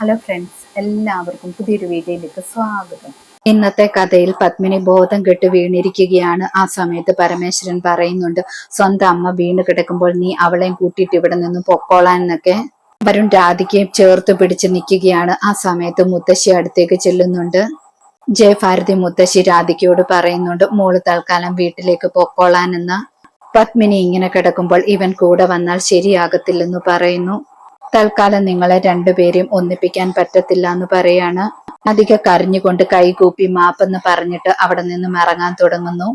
Hello friends എല്ലാവർക്കും പുതിയൊരു വീഡിയോയിലേക്ക് സ്വാഗതം. ഇന്നത്തെ കഥയിൽ പത്മിനി ബോധം കെട്ട് വീണിരിക്കുകയാണ്. ആ സമയത്ത് പരമേശ്വരൻ പറയുന്നുണ്ട് സ്വന്തം അമ്മ വീണ് കിടക്കുമ്പോൾ നീ അവളെയും കൂട്ടിയിട്ട് ഇവിടെ നിന്ന് പൊക്കോളാൻ എന്നൊക്കെ. വരുൺ രാധികയും ചേർത്ത് പിടിച്ച് നിൽക്കുകയാണ്. ആ സമയത്ത് മുത്തശ്ശി അടുത്തേക്ക് ചെല്ലുന്നുണ്ട്. ജയഭാരതി മുത്തശ്ശി രാധികയോട് പറയുന്നുണ്ട് മോൾ തൽക്കാലം വീട്ടിലേക്ക് പൊക്കോളാനെന്ന് പത്മിനി ഇങ്ങനെ കിടക്കുമ്പോൾ ഇവൻ കൂടെ വന്നാൽ ശരിയാകത്തില്ലെന്ന് പറയുന്നു. തൽക്കാലം നിങ്ങളെ രണ്ടുപേരെയും ഒന്നിപ്പിക്കാൻ പറ്റത്തില്ല എന്ന് പറയാണ്. അധിക കരഞ്ഞുകൊണ്ട് കൈകൂപ്പി മാപ്പെന്ന് പറഞ്ഞിട്ട് അവിടെ നിന്നും ഇറങ്ങാൻ തുടങ്ങുന്നു.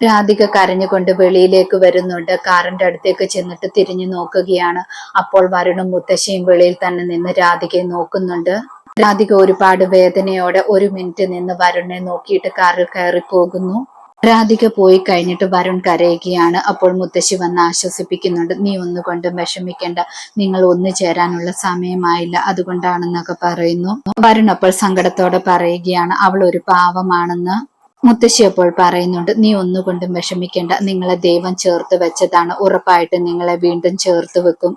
രാധിക കരഞ്ഞുകൊണ്ട് വെളിയിലേക്ക് വരുന്നുണ്ട്. കാറിന്റെ അടുത്തേക്ക് ചെന്നിട്ട് തിരിഞ്ഞു നോക്കുകയാണ്. അപ്പോൾ വരുണും മുത്തശ്ശിയും വെളിയിൽ തന്നെ നിന്ന് രാധികയെ നോക്കുന്നുണ്ട്. രാധിക ഒരുപാട് വേദനയോടെ ഒരു മിനിറ്റ് നിന്ന് വരുണിനെ നോക്കിയിട്ട് കാറിൽ കയറി പോകുന്നു രാധിക പോയി കഴിഞ്ഞിട്ട് വരുൺ കരയുകയാണ്. അപ്പോൾ മുത്തശ്ശി വന്ന് ആശ്വസിപ്പിക്കുന്നുണ്ട്. നീ ഒന്നുകൊണ്ടും വിഷമിക്കേണ്ട. നിങ്ങൾ ഒന്നു ചേരാനുള്ള സമയമായില്ല. അതുകൊണ്ടാണെന്നൊക്കെ പറയുന്നു. വരുൺ അപ്പോൾ സങ്കടത്തോടെ പറയുകയാണ്. അവൾ ഒരു പാവമാണെന്ന് മുത്തശ്ശി അപ്പോൾ പറയുന്നുണ്ട്. നീ ഒന്നുകൊണ്ടും വിഷമിക്കേണ്ട. നിങ്ങളെ ദൈവം ചേർത്ത് വെച്ചതാണ്. ഉറപ്പായിട്ട് നിങ്ങളെ വീണ്ടും ചേർത്ത് വെക്കും.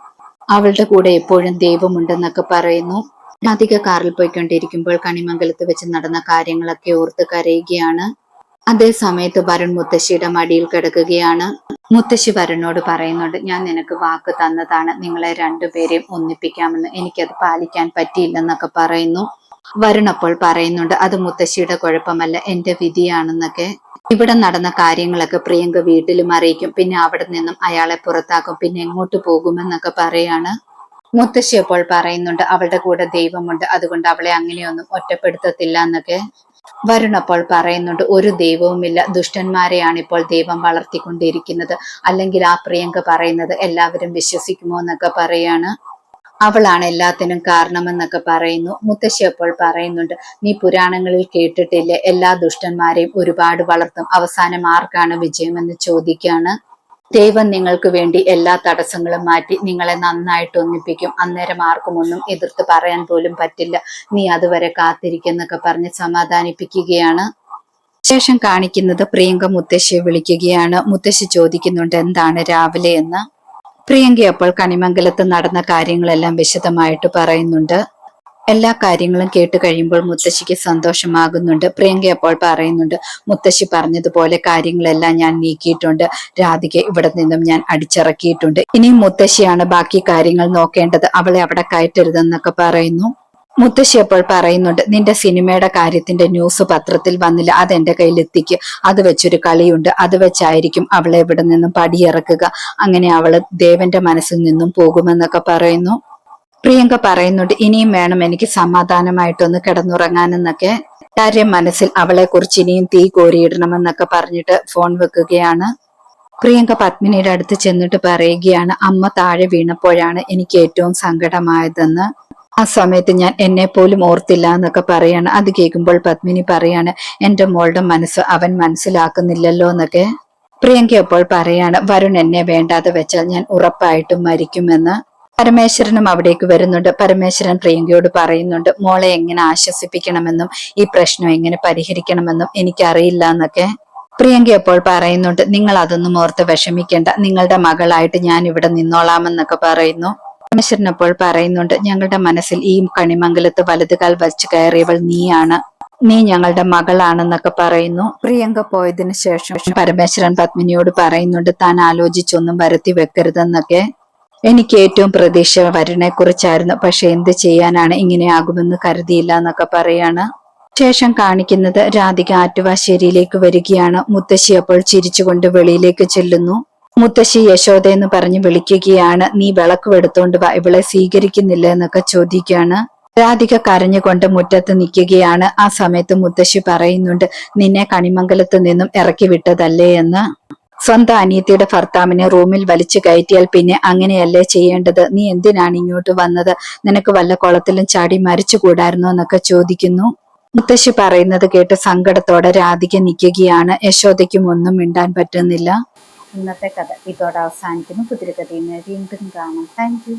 അവളുടെ കൂടെ എപ്പോഴും ദൈവമുണ്ടെന്നൊക്കെ പറയുന്നു. രാധിക കാറിൽ പോയിക്കൊണ്ടിരിക്കുമ്പോൾ കണിമംഗലത്ത് വെച്ച് നടന്ന കാര്യങ്ങളൊക്കെ ഓർത്ത് കരയുകയാണ്. അതേ സമയത്ത് വരുൺ മുത്തശ്ശിയുടെ മടിയിൽ കിടക്കുകയാണ്. മുത്തശ്ശി വരുണോട് പറയുന്നുണ്ട് ഞാൻ നിനക്ക് വാക്ക് തന്നതാണ്. നിങ്ങളെ രണ്ടുപേരെയും ഒന്നിപ്പിക്കാമെന്ന്. എനിക്കത് പാലിക്കാൻ പറ്റിയില്ലെന്നൊക്കെ പറയുന്നു. വരുൺ അപ്പോൾ പറയുന്നുണ്ട് അത് മുത്തശ്ശിയുടെ കുഴപ്പമല്ല. എന്റെ വിധിയാണെന്നൊക്കെ. ഇവിടെ നടന്ന കാര്യങ്ങളൊക്കെ പ്രിയങ്ക വീട്ടിലും അറിയിക്കും. പിന്നെ അവിടെ നിന്നും അയാളെ പുറത്താക്കും. പിന്നെ എങ്ങോട്ട് പോകുമെന്നൊക്കെ പറയാണ്. മുത്തശ്ശി അപ്പോൾ പറയുന്നുണ്ട് അവളുടെ കൂടെ ദൈവമുണ്ട്. അതുകൊണ്ട് അവളെ അങ്ങനെയൊന്നും ഒറ്റപ്പെടുത്തത്തില്ല എന്നൊക്കെ. വരുൺ അപ്പോൾ പറയുന്നുണ്ട് ഒരു ദൈവവുമില്ല. ദുഷ്ടന്മാരെയാണ് ഇപ്പോൾ ദൈവം വളർത്തിക്കൊണ്ടിരിക്കുന്നത്. അല്ലെങ്കിൽ ആ പ്രിയങ്ക പറയുന്നത് എല്ലാവരും വിശ്വസിക്കുമോ എന്നൊക്കെ പറയാണ്. അവളാണ് എല്ലാത്തിനും കാരണമെന്നൊക്കെ പറയുന്നു. മുത്തശ്ശി അപ്പോൾ പറയുന്നുണ്ട് നീ പുരാണങ്ങളിൽ കേട്ടിട്ടില്ലേ? എല്ലാ ദുഷ്ടന്മാരെയും ഒരുപാട് വളർത്തും. അവസാനം ആർക്കാണ് വിജയമെന്ന് ചോദിക്കാണ്? ദൈവം നിങ്ങൾക്ക് വേണ്ടി എല്ലാ തടസ്സങ്ങളും മാറ്റി നിങ്ങളെ നന്നായിട്ട് ഒന്നിപ്പിക്കും. അന്നേരം ആർക്കും ഒന്നും എതിർത്ത് പറയാൻ പോലും പറ്റില്ല. നീ അതുവരെ കാത്തിരിക്കുന്നൊക്കെ പറഞ്ഞ് സമാധാനിപ്പിക്കുകയാണ്. ശേഷം കാണിക്കുന്നത് പ്രിയങ്ക മുത്തശ്ശിയെ വിളിക്കുകയാണ്. മുത്തശ്ശി ചോദിക്കുന്നുണ്ട് എന്താണ് രാവിലെ? എന്ന്. പ്രിയങ്ക അപ്പോൾ കണിമംഗലത്ത് നടന്ന കാര്യങ്ങളെല്ലാം വിശദമായിട്ട് പറയുന്നുണ്ട്. എല്ലാ കാര്യങ്ങളും കേട്ട് കഴിയുമ്പോൾ മുത്തശ്ശിക്ക് സന്തോഷമാകുന്നുണ്ട്. പ്രിയങ്ക അപ്പോൾ പറയുന്നുണ്ട് മുത്തശ്ശി പറഞ്ഞതുപോലെ കാര്യങ്ങളെല്ലാം ഞാൻ നീക്കിയിട്ടുണ്ട്. രാധിക ഇവിടെ നിന്നും ഞാൻ അടിച്ചിറക്കിയിട്ടുണ്ട്. ഇനി മുത്തശ്ശിയാണ് ബാക്കി കാര്യങ്ങൾ നോക്കേണ്ടത്. അവളെ അവിടെ കയറ്റരുതെന്നൊക്കെ പറയുന്നു. മുത്തശ്ശി അപ്പോൾ പറയുന്നുണ്ട് നിന്റെ സിനിമയുടെ കാര്യത്തിന്റെ ന്യൂസ് പത്രത്തിൽ വന്നില്ല. അത് എന്റെ കയ്യിൽ എത്തിക്ക്. അത് വെച്ചൊരു കളിയുണ്ട്. അത് വെച്ചായിരിക്കും അവളെ ഇവിടെ നിന്നും പടിയിറക്കുക. അങ്ങനെ അവൾ ദേവന്റെ മനസ്സിൽ നിന്നും പോകുമെന്നൊക്കെ പറയുന്നു. പ്രിയങ്ക പറയുന്നുണ്ട് ഇനിയും വേണം എനിക്ക് സമാധാനമായിട്ടൊന്ന് കിടന്നുറങ്ങാനെന്നൊക്കെ. കാര്യം മനസ്സിൽ അവളെ കുറിച്ച് ഇനിയും തീ കോരിയിടണമെന്നൊക്കെ പറഞ്ഞിട്ട് ഫോൺ വെക്കുകയാണ്. പ്രിയങ്ക പത്മിനിയുടെ അടുത്ത് ചെന്നിട്ട് പറയുകയാണ് അമ്മ താഴെ വീണപ്പോഴാണ് എനിക്ക് ഏറ്റവും സങ്കടമായതെന്ന്. ആ സമയത്ത് ഞാൻ എന്നെ പോലും ഓർത്തില്ല എന്നൊക്കെ പറയാണ്. അത് കേൾക്കുമ്പോൾ പത്മിനി പറയാണ് എന്റെ മോളുടെ മനസ്സ് അവൻ മനസ്സിലാക്കുന്നില്ലല്ലോ എന്നൊക്കെ. പ്രിയങ്ക അപ്പോൾ പറയാണ് വരുൺ എന്നെ വേണ്ടാതെ വെച്ചാൽ ഞാൻ ഉറപ്പായിട്ടും മരിക്കുമെന്ന്. പരമേശ്വരനും അവിടേക്ക് വരുന്നുണ്ട്. പരമേശ്വരൻ പ്രിയങ്കയോട് പറയുന്നുണ്ട് മോളെ എങ്ങനെ ആശ്വസിപ്പിക്കണമെന്നും ഈ പ്രശ്നം എങ്ങനെ പരിഹരിക്കണമെന്നും എനിക്കറിയില്ല എന്നൊക്കെ പ്രിയങ്ക അപ്പോൾ പറയുന്നുണ്ട് നിങ്ങൾ അതൊന്നും ഓർത്ത് വിഷമിക്കേണ്ട. നിങ്ങളുടെ മകളായിട്ട് ഞാൻ ഇവിടെ നിന്നോളാമെന്നൊക്കെ പറയുന്നു. പരമേശ്വരൻ അപ്പോൾ പറയുന്നുണ്ട് ഞങ്ങളുടെ മനസ്സിൽ ഈ കണിമംഗലത്ത് വലതുകാൽ വച്ച് കയറിയവൾ നീയാണ്. നീ ഞങ്ങളുടെ മകളാണെന്നൊക്കെ പറയുന്നു. പ്രിയങ്ക പോയതിനു ശേഷം പരമേശ്വരൻ പത്മിനിയോട് പറയുന്നുണ്ട് താൻ ആലോചിച്ചൊന്നും വരുത്തി വെക്കരുതെന്നൊക്കെ എനിക്ക് ഏറ്റവും പ്രതീക്ഷ വരുണെ കുറിച്ചായിരുന്നു പക്ഷെ എന്ത് ചെയ്യാനാണ് ഇങ്ങനെയാകുമെന്ന് കരുതിയില്ല എന്നൊക്കെ പറയാണ്. ശേഷം കാണിക്കുന്നത് രാധിക ആറ്റുവാശ്ശേരിയിലേക്ക് വരികയാണ്. മുത്തശ്ശി അപ്പോൾ ചിരിച്ചുകൊണ്ട് വെളിയിലേക്ക് ചെല്ലുന്നു. മുത്തശ്ശി യശോദ എന്ന് പറഞ്ഞ് വിളിക്കുകയാണ്. നീ വിളക്ക് എടുത്തോണ്ട് വാ. ഇവളെ സ്വീകരിക്കുന്നില്ല എന്നൊക്കെ ചോദിക്കുകയാണ്. രാധിക കരഞ്ഞുകൊണ്ട് മുറ്റത്ത് നിൽക്കുകയാണ്. ആ സമയത്ത് മുത്തശ്ശി പറയുന്നുണ്ട് നിന്നെ കണിമംഗലത്ത് നിന്നും ഇറക്കി വിട്ടതല്ലേ എന്ന്. സ്വന്തം അനിയത്തിയുടെ ഭർത്താവിനെ റൂമിൽ വലിച്ചു കയറ്റിയാൽ പിന്നെ അങ്ങനെയല്ലേ ചെയ്യേണ്ടത്? നീ എന്തിനാണ് ഇങ്ങോട്ട് വന്നത്? നിനക്ക് വല്ല കുളത്തിലും ചാടി മരിച്ചു കൂടായിരുന്നോ എന്നൊക്കെ ചോദിക്കുന്നു. മുത്തശ്ശി പറയുന്നത് കേട്ട് സങ്കടത്തോടെ രാധിക നിൽക്കുകയാണ്. യശോദയ്ക്കും ഒന്നും മിണ്ടാൻ പറ്റുന്നില്ല. ഇന്നത്തെ കഥ ഇതോടെ അവസാനിക്കുന്നു. കുതിരക്കഥയിൽ വീണ്ടും കാണാം. താങ്ക്